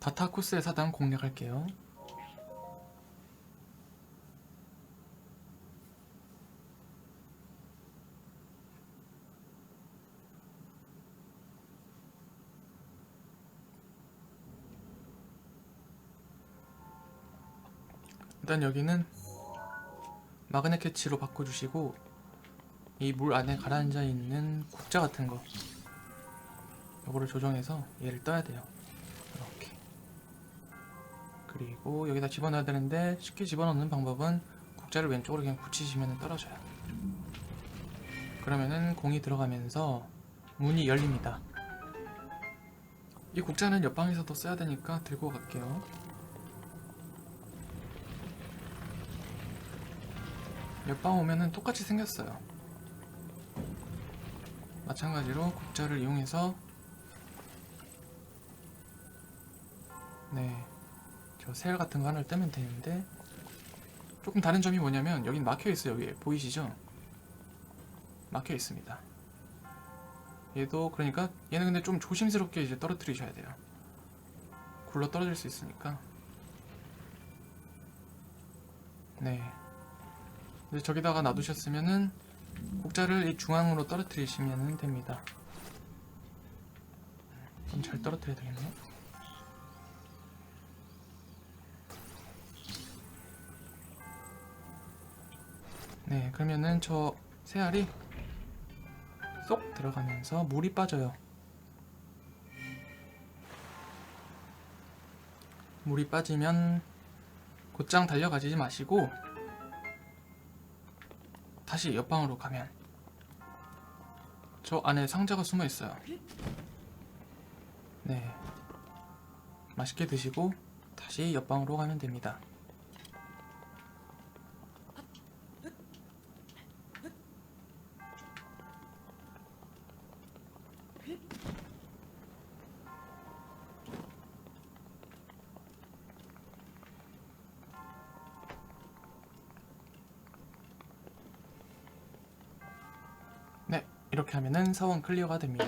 다타코스의 사당 공략할게요. 일단 여기는 마그넷 캐치로 바꿔주시고 이 물 안에 가라앉아 있는 국자 같은 거 요거를 조정해서 얘를 떠야 돼요. 이렇게. 그리고 여기다 집어넣어야 되는데 쉽게 집어넣는 방법은 국자를 왼쪽으로 그냥 붙이시면 떨어져요. 그러면은 공이 들어가면서 문이 열립니다. 이 국자는 옆방에서도 써야 되니까 들고 갈게요. 옆방 오면은 똑같이 생겼어요. 마찬가지로 국자를 이용해서 네, 저 셀 같은 거 하나를 떼면 되는데 조금 다른 점이 뭐냐면 여긴 막혀 있어요. 여기 보이시죠? 막혀 있습니다. 얘도 그러니까 얘는 근데 좀 조심스럽게 이제 떨어뜨리셔야 돼요. 굴러 떨어질 수 있으니까. 네. 이제 저기다가 놔두셨으면은 국자를 이 중앙으로 떨어뜨리시면 됩니다. 좀잘 떨어뜨려야 되겠네. 네, 그러면은 저 새알이 쏙 들어가면서 물이 빠져요. 물이 빠지면 곧장 달려가지 마시고 다시 옆방으로 가면 저 안에 상자가 숨어 있어요. 네. 맛있게 드시고 다시 옆방으로 가면 됩니다. 이렇게 하면은 사원 클리어가 됩니다.